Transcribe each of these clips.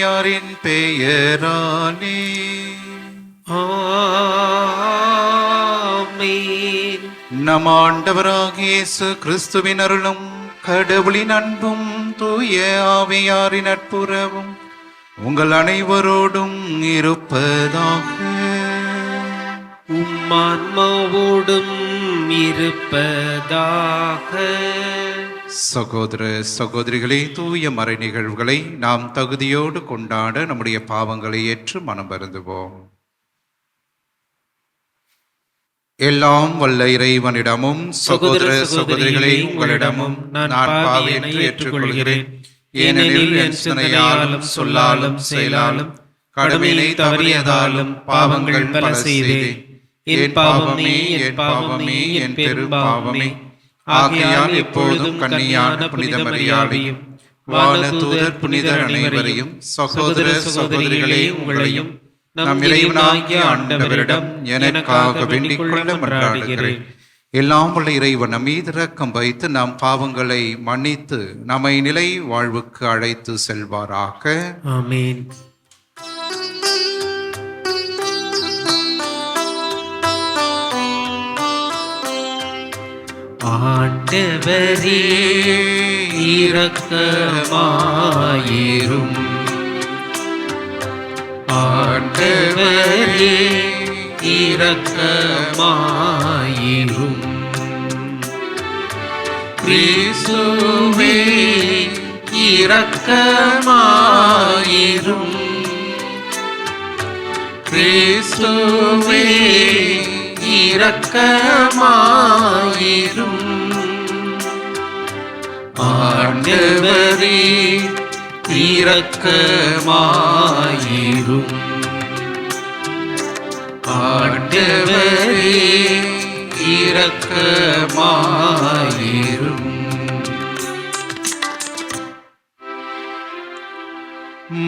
ஆவியாரின் பெயராலே. ஆமென். நம் ஆண்டவராகிய இயேசு கிறிஸ்துவின் அருளும் கடவுளின் அன்பும் தூய ஆவியாரின் நட்புறவும் உங்கள் அனைவரோடும் இருப்பதாக. உம்மான்மாவோடும் இருப்பதாக. சகோதர சகோதரிகளே தூய மறை நிகழ்வுகளை நாம் தகுதியோடு கொண்டாட நம்முடைய பாவங்களை ஏற்று மனம் வருந்துவோம். எல்லாம் வல்ல இறைவனிடமும் சகோதர சகோதரிகளே உங்களிடமும் நான் பாவி என்று ஏற்றுக்கொள்கிறேன். ஏனெனில் என் சிந்தனையாலும் சொல்லாலும் செயலாலும் கடமையை தவறியதாலும் பாவங்கள் பல செய்தேன். என் பாவமே என் பாவமே என் பெரும் பாவமே. ஆகையால் எப்பொழுதும் கன்னியான புனித மரியாதையும் வான தூதர் புனிதர் அனைவரையும் சகோதர சகோதரிகளே உங்களையும் நம் இறைவனாகிய ஆண்டவரிடம் எனக்காக வேண்டிக் கொள்ள மன்றாடுகிறேன். எல்லாம் உள்ள இறைவன் நம் மீது இரக்கம் வைத்து நம் பாவங்களை மன்னித்து நம்மை நிலை வாழ்வுக்கு அழைத்து செல்வாராக. ஆமென். ஆண்டவரே இரக்கமாயிரும். ஆண்டவரே இரக்கமாயிரும். கிறிஸ்துவே இரக்கமாயிரும். கிறிஸ்துவே இரக்கமாயிரும் ஆண்டவரே இரக்கமாயிரும். ஆண்டவரே இரக்கமாயிரும்.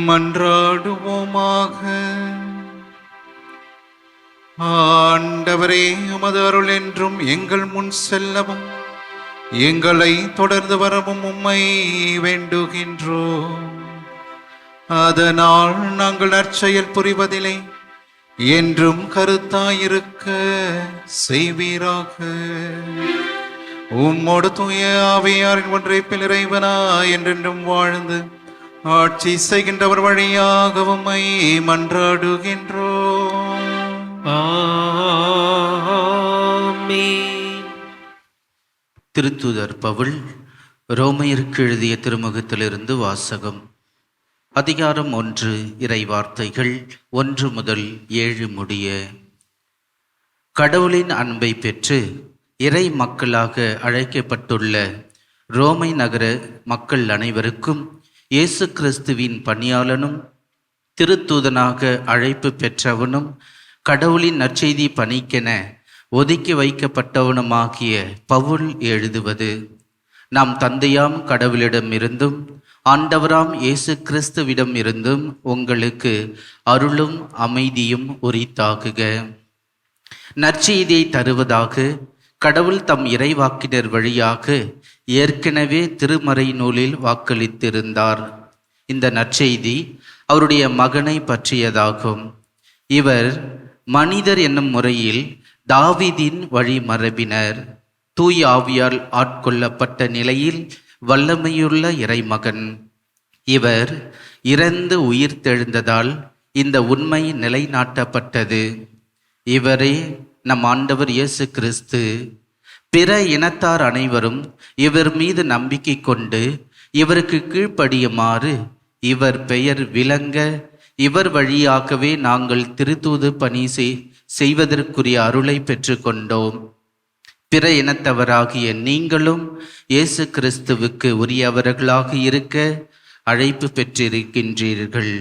மன்றாடுவோமாக ஆண்டவரே உமது அருள் என்றும் எங்கள் முன் செல்லவும் எங்களை தொடர்ந்து வரவும் உம்மை வேண்டுகின்றோம். அதனால் நாங்கள் நற்செயல் புரிவதில்லை என்றும் கருத்தாயிருக்க செய்வீராக. உம்மோடு தூய ஆவியாரின் ஒன்றை இறைவனா என்றென்றும் வாழ்ந்து ஆட்சி செய்கின்றவர் வழியாக உம்மை மன்றாடுகின்றோம். திருத்துதர் பவுல் ரோமையருக்கு எழுதிய திருமுகத்திலிருந்து வாசகம். அதிகாரம் ஒன்று இறை வார்த்தைகள் ஒன்று முதல் ஏழு முடிய. கடவுளின் அன்பை பெற்று இறை மக்களாக அழைக்கப்பட்டுள்ள ரோமை நகர மக்கள் அனைவருக்கும் இயேசு கிறிஸ்துவின் பணியாளனும் திருத்தூதனாக அழைப்பு பெற்றவனும் கடவுளின் நற்செய்தி பணிக்கென ஒதுக்கி வைக்கப்பட்டவனுமாகிய பவுல் எழுதுவது நாம் தந்தையாம் கடவுளிடமிருந்தும் ஆண்டவராம் இயேசு கிறிஸ்துவிடம் இருந்தும் உங்களுக்கு அருளும் அமைதியும் உரித்தாகுக. நற்செய்தியை தருவதாக கடவுள் தம் இறைவாக்கினர் வழியாக ஏற்கனவே திருமறை நூலில் வாக்களித்திருந்தார். இந்த நற்செய்தி அவருடைய மகனை பற்றியதாகும். இவர் மனிதர் என்னும் முறையில் தாவீதின் வழிமரபினர் தூய் ஆவியால் ஆட்கொள்ளப்பட்ட நிலையில் வல்லமையுள்ள இறைமகன். இவர் இறந்து உயிர்த்தெழுந்ததால் இந்த உண்மை நிலைநாட்டப்பட்டது. இவரே நம் ஆண்டவர் இயேசு கிறிஸ்து. பிற இனத்தார் அனைவரும் இவர் மீது நம்பிக்கை கொண்டு இவருக்கு கீழ்ப்படியுமாறு இவர் பெயர் விளங்க இவர் வழியாகவே நாங்கள் திருத்தூது பணி செய் செய்வதற்குரிய அருளை பெற்றுக்கொண்டோம். பிற இனத்தவராகிய நீங்களும் இயேசு கிறிஸ்துவுக்கு உரியவர்களாக இருக்க அழைப்பு பெற்றிருக்கின்றீர்கள்.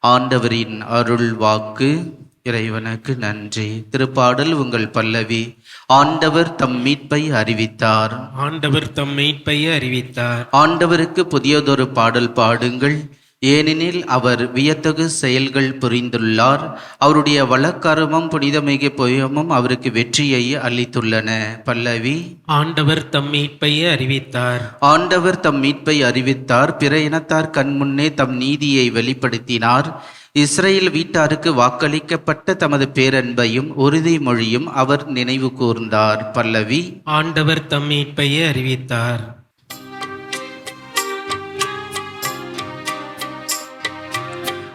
ஆண்டவரின் அருள் வாக்கு இறைவனுக்கு நன்றி. திருப்பாடல் உங்கள் பல்லவி ஆண்டவர் தம் மீட்பை அறிவித்தார். ஆண்டவர் தம் மீட்பை அறிவித்தார். ஆண்டவருக்கு புதியதொரு பாடல் பாடுங்கள். ஏனெனில் அவர் வியத்தகு செயல்கள் புரிந்துள்ளார். அவருடைய வழக்கரமும் புனிதமிகு புயமும் அவருக்கு வெற்றியை அளித்துள்ளன. பல்லவி. ஆண்டவர் தம் மீட்பை அறிவித்தார். ஆண்டவர் தம் மீட்பை அறிவித்தார். பிற இனத்தார் கண்முன்னே தம் நீதியை வெளிப்படுத்தினார். இஸ்ரேல் வீட்டாருக்கு வாக்களிக்கப்பட்ட தமது பேரன்பையும் உறுதிமொழியும் அவர் நினைவு கூர்ந்தார். பல்லவி. ஆண்டவர் தம் மீட்பை அறிவித்தார்.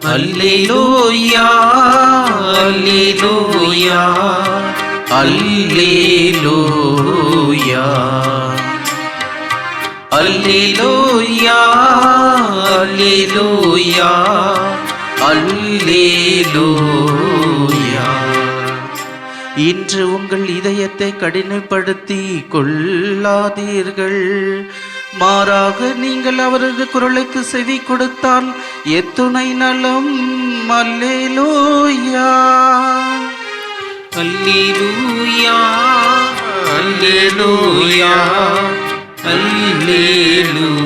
அல்லேலூயா அல்லேலூயா அல்லேலூயா. அல்லேலூயா அல்லேலூயா அல்லேலூயா. இன்று உங்கள் இதயத்தை கடினப்படுத்தி கொள்ளாதீர்கள். மாறாக நீங்கள் அவரது குரலுக்கு செவி கொடுத்தால் எத்துணை நலம் அல்லேலூயா. அல்லேலூயா அல்லேலூயா அல்லேலூயா.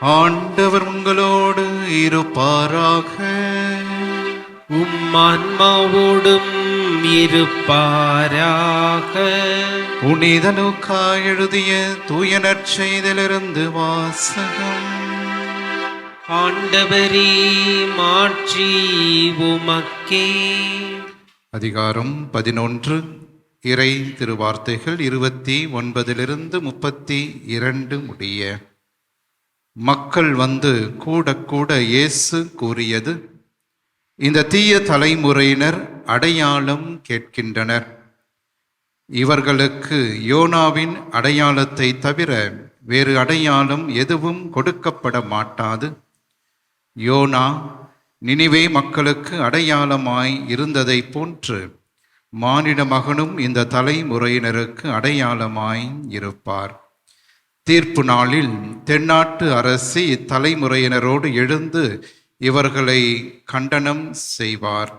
ஆண்டவர் உங்களோடு இருப்பாராக. உம் ஆன்மாவோடும் இருப்பாராக புனிதனுக்கா எழுதிய தூய நற்செய்திலிருந்து வாசகம். ஆண்டவரே மாட்சி உமக்கே. அதிகாரம் பதினொன்று இறை திருவார்த்தைகள் இருபத்தி ஒன்பதிலிருந்து முப்பத்தி இரண்டு முடிய. மக்கள் வந்து கூட கூட இயேசு கூறியது இந்த தீய தலைமுறையினர் அடையாளம் கேட்கின்றனர். இவர்களுக்கு யோனாவின் அடையாளத்தை தவிர வேறு அடையாளம் எதுவும் கொடுக்கப்பட மாட்டாது. யோனா நினைவே மக்களுக்கு அடையாளமாய் இருந்ததைப் போன்று மானிட மகனும் இந்த தலைமுறையினருக்கு அடையாளமாய் இருப்பார். தீர்ப்பு நாளில் தென்னாட்டு அரசி இத்தலைமுறையினரோடு எழுந்து இவர்களை கண்டனம் செய்வார்.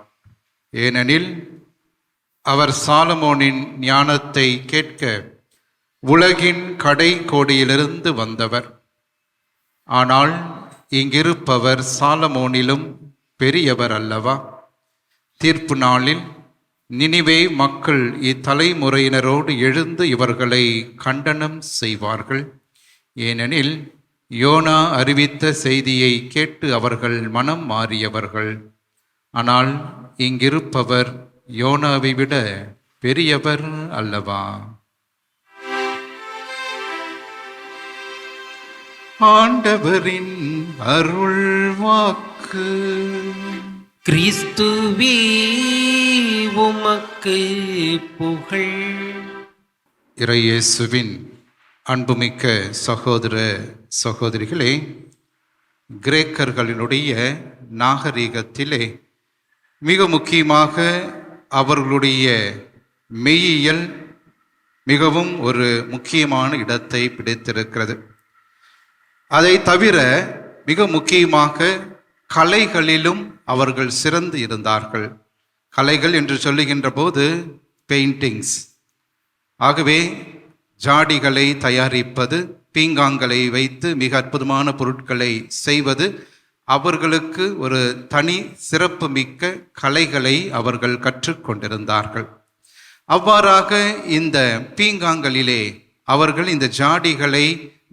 ஏனெனில் அவர் சாலமோனின் ஞானத்தை கேட்க உலகின் கடை கோடியிலிருந்து வந்தவர். ஆனால் இங்கிருப்பவர் சாலமோனிலும் பெரியவர் அல்லவா? தீர்ப்பு நாளில் நினிவே மக்கள் இத்தலைமுறையினரோடு எழுந்து இவர்களை கண்டனம் செய்வார்கள். ஏனெனில் யோனா அறிவித்த செய்தியை கேட்டு அவர்கள் மனம் மாறியவர்கள். ஆனால் இங்கிருப்பவர் யோனாவை விட பெரியவர் அல்லவா? ஆண்டவரின் அருள் வாக்கு கிறிஸ்துவே உமக்கு புகழ். இறையேசுவின் அன்புமிக்க சகோதர சகோதரிகளே கிரேக்கர்களினுடைய நாகரிகத்திலே மிக முக்கியமாக அவர்களுடைய மெய்யியல் மிகவும் ஒரு முக்கியமான இடத்தை பிடித்திருக்கிறது. அதை தவிர மிக முக்கியமாக கலைகளிலும் அவர்கள் சிறந்து இருந்தார்கள். கலைகள் என்று சொல்லுகின்ற போது பெயிண்டிங்ஸ் ஆகவே ஜாடிகளை தயாரிப்பது பீங்காங்களை வைத்து மிக அற்புதமான பொருட்களை செய்வது அவர்களுக்கு ஒரு தனி சிறப்பு மிக்க கலைகளை அவர்கள் கற்றுக்கொண்டிருந்தார்கள். அவ்வாறாக இந்த பீங்காங்களிலே அவர்கள் இந்த ஜாடிகளை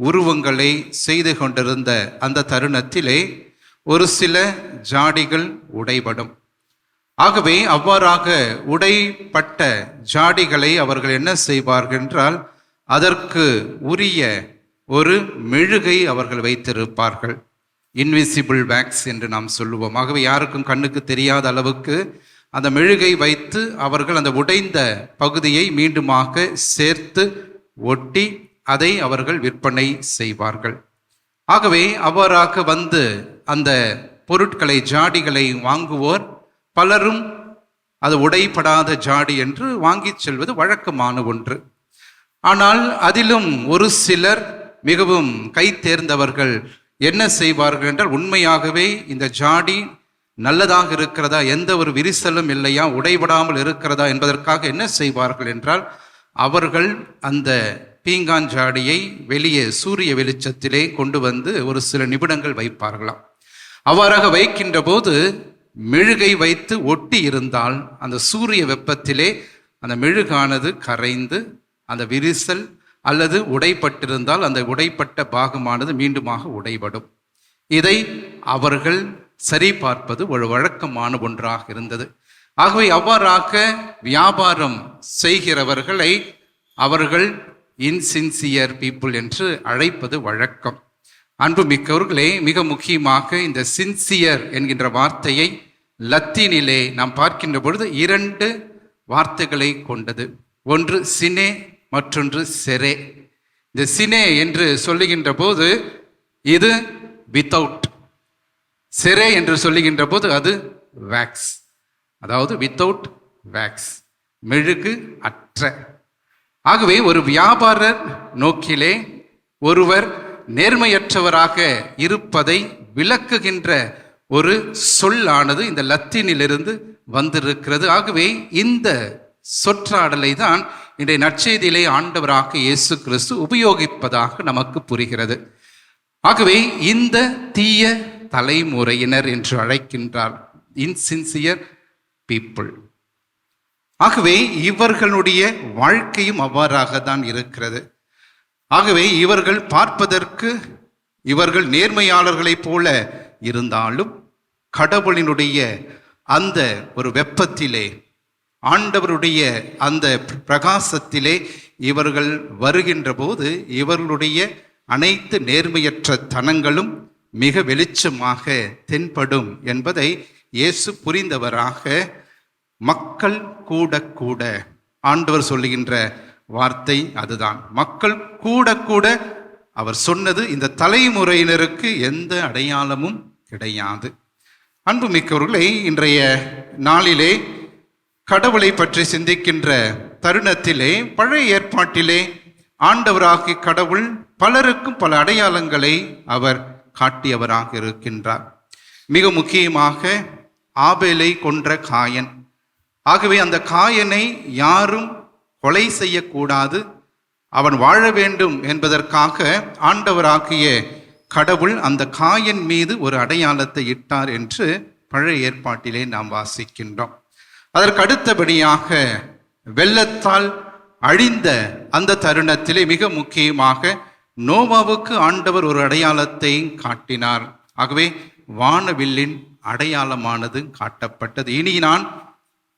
உருவங்களை செய்து கொண்டிருந்த அந்த தருணத்திலே ஒரு சில ஜாடிகள் உடைபடும். ஆகவே அவ்வாறாக உடைப்பட்ட ஜாடிகளை அவர்கள் என்ன செய்வார்கள் என்றால் அதற்கு உரிய ஒரு மெழுகை அவர்கள் வைத்திருப்பார்கள். இன்விசிபிள் வேக்ஸ் என்று நாம் சொல்லுவோம். ஆகவே யாருக்கும் கண்ணுக்கு தெரியாத அளவுக்கு அந்த மெழுகை வைத்து அவர்கள் அந்த உடைந்த பகுதியை மீண்டுமாக சேர்த்து ஒட்டி அதை அவர்கள் விற்பனை செய்வார்கள். ஆகவே அவ்வாறாக வந்து அந்த பொருட்களை ஜாடிகளை வாங்குவோர் பலரும் அது உடைப்படாத ஜாடி என்று வாங்கிச் செல்வது வழக்கமான ஒன்று. ஆனால் அதிலும் ஒரு சிலர் மிகவும் கை தேர்ந்தவர்கள் என்ன செய்வார்கள் என்றால் உண்மையாகவே இந்த ஜாடி நல்லதாக இருக்கிறதா எந்த ஒரு விரிசலும் இல்லையா உடைபடாமல் இருக்கிறதா என்பதற்காக என்ன செய்வார்கள் என்றால் அவர்கள் அந்த பீங்கான் ஜாடியை வெளியே சூரிய வெளிச்சத்திலே கொண்டு வந்து ஒரு சில நிமிடங்கள் வைப்பார்களாம். அவ்வாறாக வைக்கின்ற போது மெழுகை வைத்து ஒட்டி இருந்தால் அந்த சூரிய வெப்பத்திலே அந்த மெழுகானது கரைந்து அந்த விரிசல் அல்லது உடைப்பட்டிருந்தால் அந்த உடைப்பட்ட பாகமானது மீண்டுமாக உடைபடும். இதை அவர்கள் சரி பார்ப்பது ஒரு வழக்கமான ஒன்றாக இருந்தது. ஆகவே அவ்வாறாக வியாபாரம் செய்கிறவர்களை அவர்கள் இன்சின்சியர் பீப்புள் என்று அழைப்பது வழக்கம். அன்புமிக்கவர்களே மிக முக்கியமாக இந்த சின்சியர் என்கின்ற வார்த்தையை லத்தீனிலே நாம் பார்க்கின்ற பொழுது இரண்டு வார்த்தைகளை கொண்டது. ஒன்று சினே மற்றொன்று செரே இந்த சினே என்று சொல்லுகின்ற போது இது வித்தவுட் செரே என்று சொல்லுகின்ற போது அது வேக்ஸ் அதாவது வித்தவுட் வேக்ஸ் மெழுகு அற்ற. ஆகவே ஒரு வியாபாரர் நோக்கிலே ஒருவர் நேர்மையற்றவராக இருப்பதை விளக்குகின்ற ஒரு சொல்லானது இந்த லத்தீனிலிருந்து வந்திருக்கிறது. ஆகவே இந்த சொற்றாடலை தான் இன்றைய நற்செய்தியிலே ஆண்டவராக இயேசு கிறிஸ்து உபயோகிப்பதாக நமக்கு புரிகிறது. ஆகவே இந்த தீய தலைமுறையினர் என்று அழைக்கின்றார் இன்சின்சியர் பீப்புள் ஆகவே இவர்களுடைய வாழ்க்கையும் அவ்வாறாக தான் இருக்கிறது. ஆகவே இவர்கள் பார்ப்பதற்கு இவர்கள் நேர்மையாளர்களைப் போல இருந்தாலும் கடவுளினுடைய அந்த ஒரு வெப்பத்திலே ஆண்டவருடைய அந்த பிரகாசத்திலே இவர்கள் வருகின்ற போது இவர்களுடைய அனைத்து நேர்மையற்ற தனங்களும் மிக வெளிச்சமாக தென்படும் என்பதை இயேசு புரிந்தவராக மக்கள் கூட கூட ஆண்டவர் சொல்லுகின்ற வார்த்தை அதுதான். மக்கள் கூட கூட அவர் சொன்னது இந்த தலைமுறையினருக்கு எந்த அடையாளமும் கிடையாது. அன்புமிக்கவர்களை இன்றைய நாளிலே கடவுளை பற்றி சிந்திக்கின்ற தருணத்திலே பழைய ஏற்பாட்டிலே ஆண்டவராகி கடவுள் பலருக்கும் பல அடையாளங்களை அவர் காட்டியவராக இருக்கின்றார். மிக முக்கியமாக ஆபேலை கொன்ற காயன். ஆகவே அந்த காயனை யாரும் கொலை செய்யக்கூடாது. அவன் வாழ வேண்டும் என்பதற்காக ஆண்டவராகிய கடவுள் அந்த காயன் மீது ஒரு அடையாளத்தை இட்டார் என்று பழைய ஏற்பாட்டிலே நாம் வாசிக்கின்றோம். அதற்கு அடுத்தபடியாக வெள்ளத்தால் அழிந்த அந்த தருணத்திலே மிக முக்கியமாக நோவாவுக்கு ஆண்டவர் ஒரு அடையாளத்தை காட்டினார். ஆகவே வானவில்லின் அடையாளமானது காட்டப்பட்டது. இனி நான்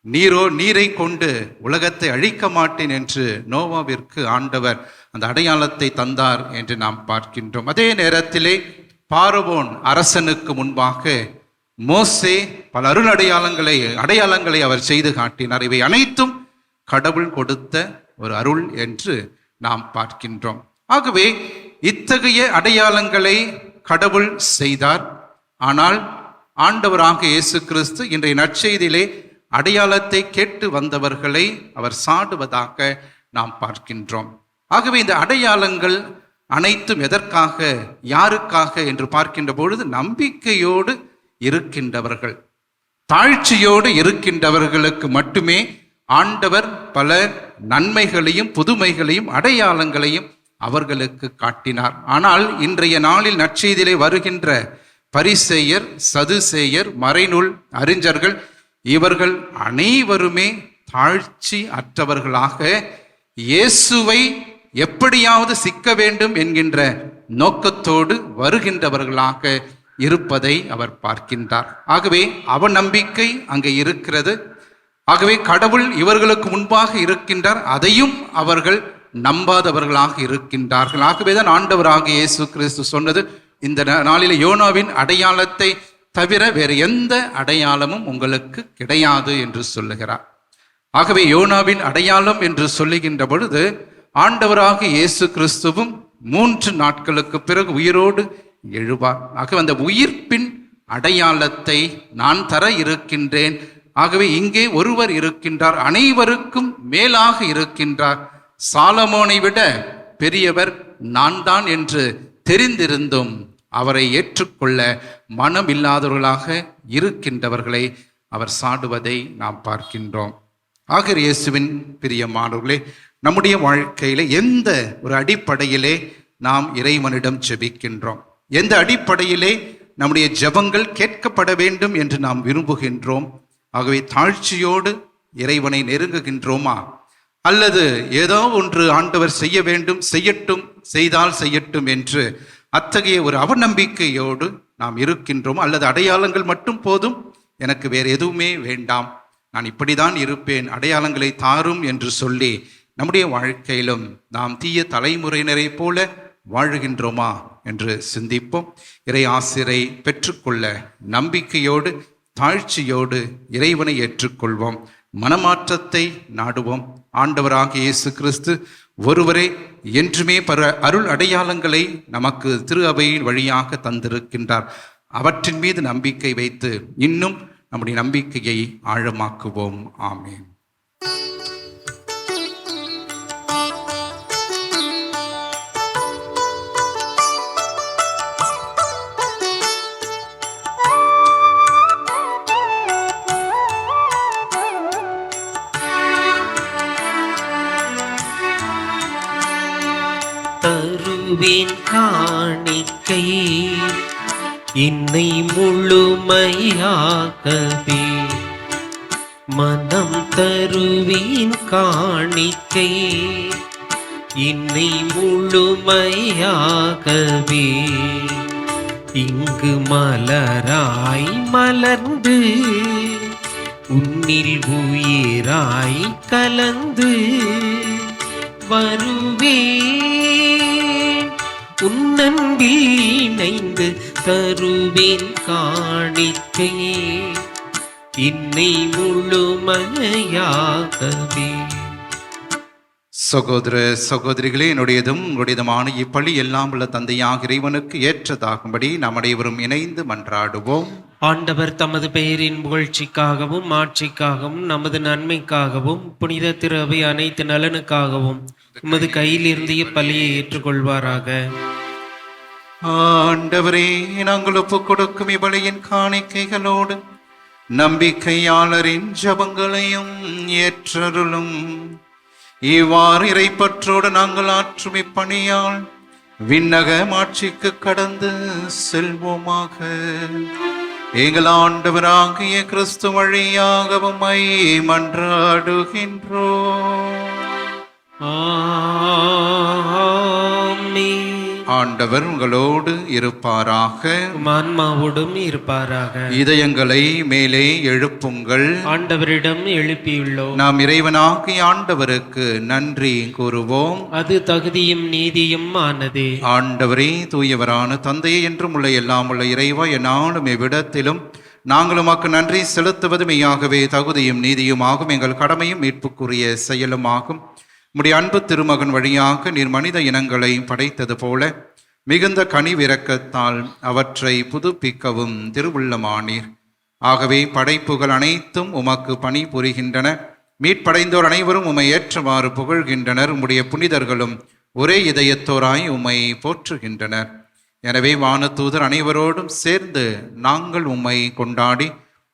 நீரோ நீரை கொண்டு உலகத்தை அழிக்க மாட்டேன் என்று நோவாவிற்கு ஆண்டவர் அந்த அடையாளத்தை தந்தார் என்று நாம் பார்க்கின்றோம். அதே நேரத்திலே பார்வோன் அரசனுக்கு முன்பாக மோசே பல அருள் அடையாளங்களை அடையாளங்களை அவர் செய்து காட்டினார். இவை அனைத்தும் கடவுள் கொடுத்த ஒரு அருள் என்று நாம் பார்க்கின்றோம். ஆகவே இத்தகைய அடையாளங்களை கடவுள் செய்தார். ஆனால் ஆண்டவராக இயேசு கிறிஸ்து இன்றைய நற்செய்தியிலே அடையாளத்தை கேட்டு வந்தவர்களை அவர் சாடுவதாக நாம் பார்க்கின்றோம். ஆகவே இந்த அடையாளங்கள் அனைத்தும் எதற்காக யாருக்காக என்று பார்க்கின்ற பொழுது நம்பிக்கையோடு இருக்கின்றவர்கள். தாழ்ச்சியோடு இருக்கின்றவர்களுக்கு மட்டுமே ஆண்டவர் பல நன்மைகளையும் புதுமைகளையும் அடையாளங்களையும் அவர்களுக்கு காட்டினார். ஆனால் இன்றைய நாளில் நற்செய்தியிலே வருகின்ற பரிசேயர் சதுசேயர் மறைநூல் அறிஞர்கள் இவர்கள் அனைவருமே தாழ்ச்சி அற்றவர்களாக இயேசுவை எப்படியாவது சிக்க வேண்டும் என்கின்ற நோக்கத்தோடு வருகின்றவர்களாக இருப்பதை அவர் பார்க்கின்றார். ஆகவே அவநம்பிக்கை அங்கே இருக்கிறது. ஆகவே கடவுள் இவர்களுக்கு முன்பாக இருக்கின்றார். அதையும் அவர்கள் நம்பாதவர்களாக இருக்கின்றார்கள். ஆகவேதான் ஆண்டவராக இயேசு கிறிஸ்து சொன்னது இந்த நா- யோனாவின் அடையாளத்தை தவிர வேறு எந்த அடையாளமும் உங்களுக்கு கிடையாது என்று சொல்லுகிறார். ஆகவே யோனாவின் அடையாளம் என்று சொல்லுகின்ற பொழுது ஆண்டவராக இயேசு கிறிஸ்துவும் மூன்று நாட்களுக்கு பிறகு உயிரோடு எழுவார் ஆகவே அந்த உயிர்ப்பின் அடையாளத்தை நான் தர இருக்கின்றேன். ஆகவே இங்கே ஒருவர் இருக்கின்றார் அனைவருக்கும் மேலாக இருக்கின்றார். சாலமோனை விட பெரியவர் நான் தான் என்று தெரிந்திருந்தும் அவரை ஏற்றுக்கொள்ள மனம் இல்லாதவர்களாக இருக்கின்றவர்களை அவர் சாடுவதை நாம் பார்க்கின்றோம். ஆகர் இயேசுவின் பிரியமானவர்களே நம்முடைய வாழ்க்கையில எந்த ஒரு அடிப்படையிலே நாம் இறைவனிடம் செபிக்கின்றோம் எந்த அடிப்படையிலே நம்முடைய ஜெபங்கள் கேட்கப்பட வேண்டும் என்று நாம் விரும்புகின்றோம்? ஆகவே தாழ்ச்சியோடு இறைவனை நெருங்குகின்றோமா? அல்லது ஏதோ ஒன்று ஆண்டவர் செய்ய வேண்டும் செய்யட்டும் செய்தால் செய்யட்டும் என்று அத்தகைய ஒரு அவநம்பிக்கையோடு நாம் இருக்கின்றோம்? அல்லது அடையாளங்கள் மட்டும் போதும்? எனக்கு வேறு எதுவுமே வேண்டாம். நான் இப்படிதான் இருப்பேன் அடையாளங்களை தாரும் என்று சொல்லி நம்முடைய வாழ்க்கையிலும் நாம் தீய தலைமுறையினரைப் போல வாழுகின்றோமா? என்று சிந்திப்போம். இறை ஆசிரை பெற்றுக்கொள்ள நம்பிக்கையோடு தாழ்ச்சியோடு இறைவனை ஏற்றுக்கொள்வோம். மனமாற்றத்தை நாடுவோம். ஆண்டவராக இயேசு கிறிஸ்து ஒருவரே என்றுமே பல அருள் அடையாளங்களை நமக்கு திரு அவையின் வழியாக தந்திருக்கின்றார். அவற்றின் மீது நம்பிக்கை வைத்து இன்னும் நம்முடைய நம்பிக்கையை ஆழமாக்குவோம். ஆமேன். தருவேன் காணிக்கை. இன்னை முழுமையாகவே மனம் தருவின் காணிக்கை. இன்னை முழுமையாகவே இங்கு மலராய் மலர்ந்து உன்னில் உயிராய் கலந்து வருவே உன்னன்பில் இணைந்து தருவேன் காணிக்கையே. இன்னை முழுமையாகவே சகோதர சகோதரிகளே என்னுடையதும் உங்களுடையதுமான இப்பள்ளி எல்லாம் உள்ள தந்தையாக இறைவனுக்கு ஏற்றதாகும்படி நாம் அனைவரும் இணைந்து மன்றாடுவோம். ஆண்டவர் தமது பெயரின் புகழ்ச்சிக்காகவும் ஆட்சிக்காகவும் நமது நன்மைக்காகவும் புனித திரு அவை அனைத்து நலனுக்காகவும் உமது கையில் இருந்து இப்பலியை ஏற்றுக்கொள்வாராக. ஆண்டவரே நாங்கள் ஒப்புக் கொடுக்கும் இவளையின் காணிக்கைகளோடு நம்பிக்கையாளரின் ஜபங்களையும் ஏற்றருளும். இவ்வாறு இறைப்பற்றோடு நாங்கள் ஆற்றும் இப்பணியால் விண்ணக மாட்சிக்கு கடந்து செல்வோமாக. எங்கள் ஆண்டவராகிய கிறிஸ்து வழியாகவும் உம்மை மன்றாடுகின்றோம் ஆ. ஆண்டவர் உங்களோடு இருப்பாராக. ஆன்மாவோடும் இருப்பாராக. இதயங்களை மேலே எழுப்புங்கள். ஆண்டவரிடம் எழுப்பியுள்ளோம். நாம் இறைவனாகிய ஆண்டவருக்கு நன்றி கூறுவோம். அது தகுதியும் நீதியும் ஆனதே. ஆண்டவரே தூயவரான தந்தையே என்றும் உள்ள எல்லாம் உள்ள இறைவா என்னாலும் எவ்விடத்திலும் நாங்கள் உமக்கு நன்றி செலுத்துவது மெய்யாகவே தகுதியும் நீதியுமாகும். எங்கள் கடமையும் மீட்புக்குரிய செயலுமாகும். உம்முடைய அன்பு திருமகன் வழியாக நீர் மனித இனங்களை படைத்தது போல மிகுந்த கனிவிரக்கத்தால் அவற்றை புதுப்பிக்கவும் திருவுள்ளமானீர். ஆகவே படைப்புகள் அனைத்தும் உமக்கு பணி புரிகின்றன. மீட்படைந்தோர் அனைவரும் உம்மை ஏற்றவாறு புகழ்கின்றனர். உம்முடைய புனிதர்களும் ஒரே இதயத்தோராய் உம்மை போற்றுகின்றனர். எனவே வானதூதர் அனைவரோடும் சேர்ந்து நாங்கள் உம்மை கொண்டாடி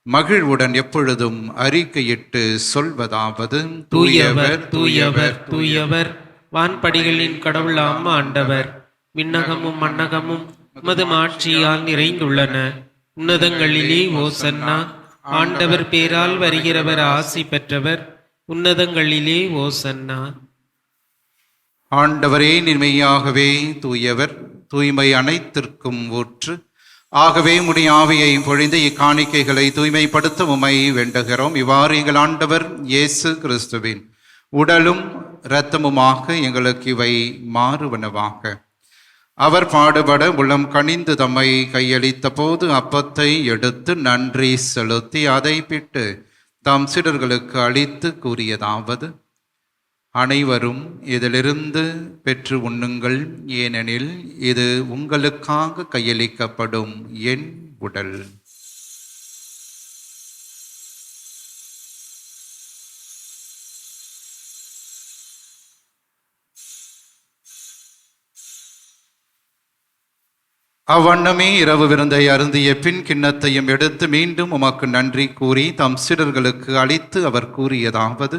மகிழ்வுடன் எப்பொழுதும் அறிக்கையிட்டு சொல்வதாவது தூயவர் தூயவர் தூயவர் வான்படிகளின் கடவுளாம் ஆண்டவர். விண்ணகமும் மண்ணகமும் உமது ஆட்சியால் நிறைந்துள்ளன. உன்னதங்களிலே ஓசன்னா ஆண்டவர் பேரால் வருகிறவர் ஆசி பெற்றவர். உன்னதங்களிலே ஓசன்னா ஆண்டவரே நிர்மையாகவே தூயவர் தூய்மை அனைத்திற்கும் ஊற்று ஆகவே உடைய ஆவியை பொழிந்து இக்காணிக்கைகளை தூய்மைப்படுத்த உமை வேண்டுகிறோம். இவ்வாறு எங்கள் ஆண்டவர் இயேசு கிறிஸ்துவின் உடலும் இரத்தமுமாக எங்களுக்கு இவை மாறுவனவாக. அவர் பாடுபட உள்ளம் கனிந்து தம்மை கையளித்த போது அப்பத்தை எடுத்து நன்றி செலுத்தி அதை பிட்டு தம் சிடர்களுக்கு அளித்து கூறியதாவது அனைவரும் இதிலிருந்து பெற்று உண்ணுங்கள். ஏனெனில் இது உங்களுக்காக கையளிக்கப்படும் என் உடல். அவ்வண்ணமே இரவு விருந்தை அருந்திய பின் கிண்ணத்தையும் எடுத்து மீண்டும் உமக்கு நன்றி கூறி தம் சிறர்களுக்கு அளித்து அவர் கூறியதாவது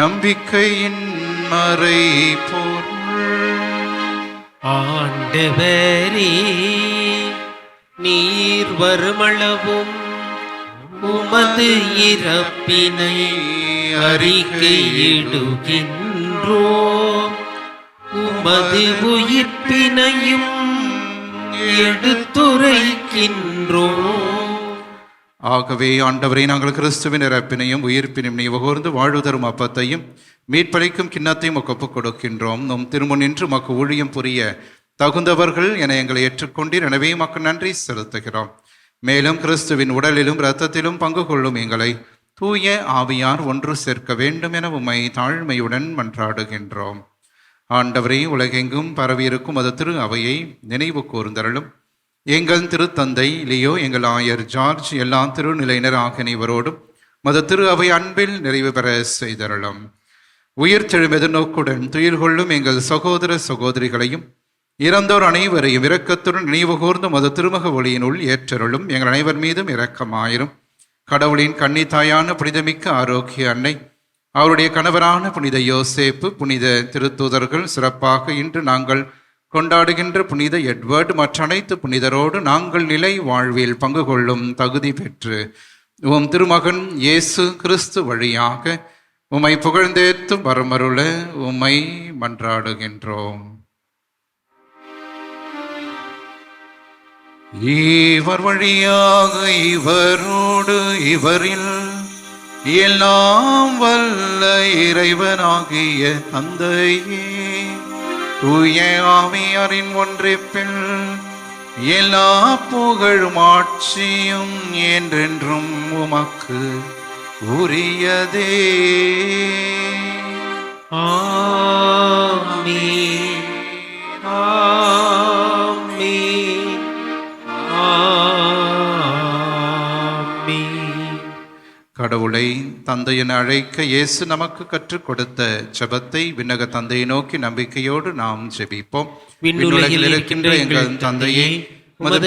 நம்பிக்கையின் மறை பொருள் ஆண்டவரே நீர் வருமளவும் உமது இறப்பினை அறிக்கையிடுகின்றோ. உமது உயிர்ப்பினையும் எடுத்துரைக்கின்றோம் ஆகவே ஆண்டவரை நாங்கள் கிறிஸ்துவின் இறப்பினையும் உயிர்ப்பினையும் நினைவுகூர்ந்து வாழ்வு தரும் அப்பத்தையும் மீட்பளிக்கும் கிண்ணத்தையும் உமக்கு ஒப்புக் கொடுக்கின்றோம். நம் திருமுன்னின்று மக்கு ஊழியம் புரிய தகுந்தவர்கள் என எங்களை ஏற்றுக்கொண்டீர். எனவே மக்கு நன்றி செலுத்துகிறோம். மேலும் கிறிஸ்துவின் உடலிலும் இரத்தத்திலும் பங்கு கொள்ளும் எங்களை தூய ஆவியார் ஒன்று சேர்க்க வேண்டும் என உமை தாழ்மையுடன் மன்றாடுகின்றோம். ஆண்டவரை உலகெங்கும் பரவியிருக்கும் அது திரு அவையை நினைவு கூர்ந்தருளும். எங்கள் திருத்தந்தை லியோ எங்கள் ஆயர் ஜார்ஜ் எல்லா திருநிலையினர் ஆகிய அனைவரோடும் மத திரு அவை அன்பில் நிறைவு பெற செய்தருளும். உயிர் தெழும் எதிர்நோக்குடன் துயில் கொள்ளும் எங்கள் சகோதர சகோதரிகளையும் இறந்தோர் அனைவரையும் இரக்கத்துடன் நினைவுகூர்ந்து மத திருமக ஒளியினுள் ஏற்றருளும். எங்கள் அனைவர் மீதும் இரக்கமாயிரும். கடவுளின் கன்னித்தாயான புனிதமிக்க ஆரோக்கிய அன்னை அவருடைய கணவரான புனித யோசேப்பு புனித திருத்தூதர்கள் சிறப்பாக இன்று நாங்கள் கொண்டாடுகின்ற புனித எட்வர்டு மற்ற அனைத்து புனிதரோடு நாங்கள் நிலை வாழ்வில் பங்கு கொள்ளும் தகுதி பெற்று உம் திருமகன் இயேசு கிறிஸ்து வழியாக உம்மை புகழ்ந்தேத்து வரமருள உம்மை மன்றாடுகின்றோம். இவர் வழியாக இவரோடு இவரில் எல்லாம் வல்ல இறைவனாகிய தந்தையே. தூய ஆவியாரின் ஒன்றிப்பில் எல்லா புகழும் ஆட்சியும் என்றென்றும் உமக்கு உரியதே. ஆமீ கடவுளை தந்தை என அழைக்க இயேசு நமக்கு கற்றுக் கொடுத்த ஜெபத்தை விண்ணக தந்தையை நோக்கி நம்பிக்கையோடு நாம் ஜெபிப்போம். விண்ணுலகில் இருக்கின்ற எங்கள் தந்தையே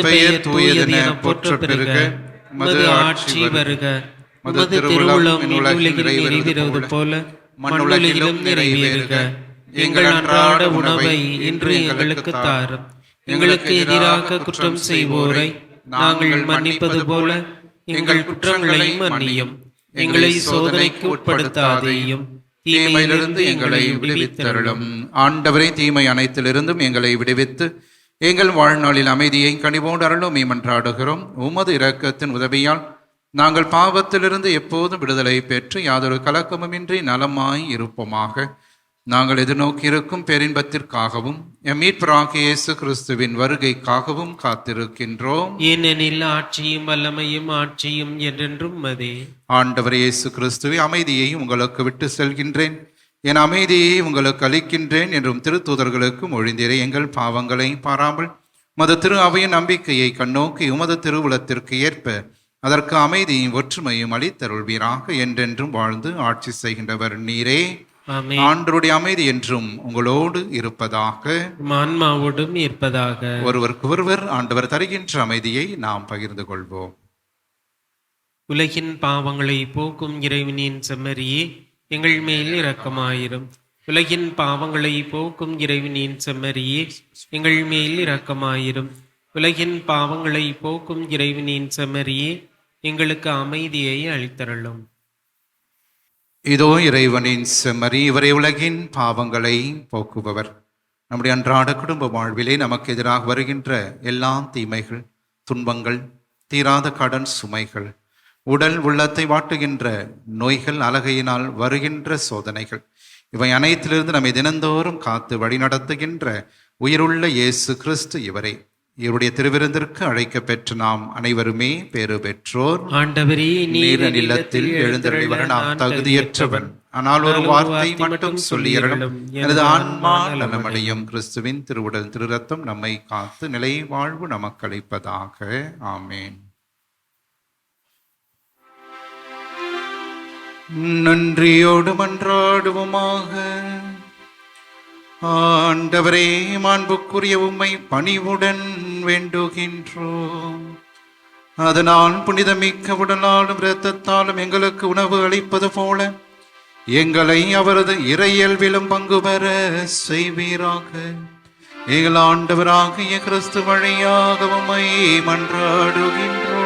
பெயர் தூயதென போற்ற பெருக ஆட்சி வருக. திருவுளம் நிறைவேறுவது போல. மண்ணுலகிலும் நிறைவேறுக. எங்கள் அன்றாட உணவை இன்று எங்களுக்கு தாரும். எங்களுக்கு எதிராக குற்றம் செய்வோரை நாங்கள் மன்னிப்பது போல. எங்கள் குற்றங்களை மன்னியும். எங்களை சோதனைக்கு உட்படுத்தாதேயும் தீமையிலிருந்து எங்களை விடுவித்தருளும். ஆண்டவரே தீமை அனைத்திலிருந்தும் எங்களை விடுவித்து எங்கள் வாழ்நாளில் அமைதியை கனிவோடு அருளும் மன்றாடுகிறோம் உமது இரக்கத்தின் உதவியால் நாங்கள் பாவத்திலிருந்து எப்போதும் விடுதலை பெற்று யாதொரு கலக்கமுமின்றி நலமாய் இருப்போமாக. நாங்கள் எதிர்நோக்கி இருக்கும் பேரின்பத்திற்காகவும் எம் மீட்பராகிய இயேசு கிறிஸ்துவின் வருகைக்காகவும் காத்திருக்கின்றோம். ஏனெனில் ஆட்சியும் வல்லமையும் ஆட்சியும் என்றென்றும் மதே. ஆண்டவர் இயேசு கிறிஸ்துவை அமைதியை உங்களுக்கு விட்டு செல்கின்றேன். என் அமைதியை உங்களுக்கு அளிக்கின்றேன் என்றும் திருத்தூதர்களுக்கு மொழிந்தீரே எங்கள் பாவங்களை பாராமல் மது திரு அவையின் நம்பிக்கையை கண்ணோக்கி உமது திருவுளத்திற்கு ஏற்ப அதற்கு அமைதியும் ஒற்றுமையும் அளித்தருள்வீராக என்றென்றும் வாழ்ந்து ஆட்சி செய்கின்றவர் நீரே. ஆண்டருடைய அமைதி என்றும் உங்களோடு இருப்பதாக ஆன்மாவோடும் இருப்பதாக. ஒருவருக்கு ஒருவர் ஆண்டவர் தருகின்ற அமைதியை நாம் பகிர்ந்து கொள்வோம். உலகின் பாவங்களை போக்கும் இறைவனின் செம்மறியே எங்கள் மேல் இரக்கமாயிரும். உலகின் பாவங்களை போக்கும் இறைவனின் செம்மறியே எங்கள் மேல் இரக்கமாயிரும். உலகின் பாவங்களை போக்கும் இறைவனின் செம்மறியே எங்களுக்கு அமைதியை அளித்தருளும். இதோ இறைவனின் செம்மறி இவரை உலகின் பாவங்களை போக்குபவர். நம்முடைய அன்றாட குடும்ப வாழ்விலே நமக்கு எதிராக வருகின்ற எல்லா தீமைகள் துன்பங்கள் தீராத கடன் சுமைகள் உடல் உள்ளத்தை வாட்டுகின்ற நோய்கள் அலகையினால் வருகின்ற சோதனைகள். இவை அனைத்திலிருந்து நம்மை தினந்தோறும் காத்து வழிநடத்துகின்ற உயிருள்ள இயேசு கிறிஸ்து இவரை. இவருடைய திருவிருந்திற்கு அழைக்க பெற்ற நாம் அனைவருமே பேறு பெற்றோர். ஆண்டவரே நீர நிலத்தில் எழுந்தருளி வர நாம் தகுதியற்றவன். ஆனால் ஒரு வார்த்தை மட்டும் சொல்லியருளும். எனது ஆன்மா நலமடையும். கிறிஸ்துவின் திருவுடல் திருரத்தம் நம்மை காத்து நிலை வாழ்வு நமக்கு அளிப்பதாக ஆமேன். நன்றியோடு மன்றாடுவோமாக. ஆண்டவரே மாண்புக்குரிய உம்மை பணிவுடன் வேண்டுகின்றோம். அதனால் புனிதமிக்க உடலாலும் இரத்தத்தாலும் எங்களுக்கு உணவு அளிப்பது போல எங்களை அவரது இறையல்விலும் பங்கு பெற செய்வீராக. எங்கள் ஆண்டவராகிய கிறிஸ்து வழியாக உம்மை மன்றாடுகின்றோம்.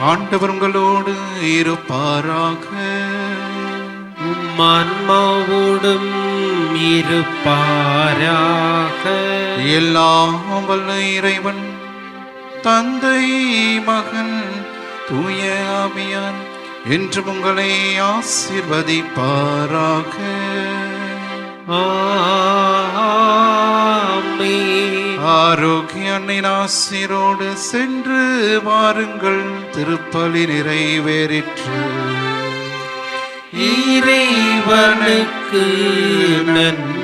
ஆண்டவர் உங்களோடு இருப்பாராக. உம் ஆன்மாவோடும் இருப்பாராக. எல்லாம் வல்ல இறைவன் தந்தை மகன் தூய ஆவியான் என்று உங்களை ஆசிர்வதிப்பாராக. ஆரோக்கிய அன்னையின் ஆசிரோடு சென்று வாருங்கள் திருப்பலி நிறைவேறிற்று. இறைவனுக்கு நன்றி.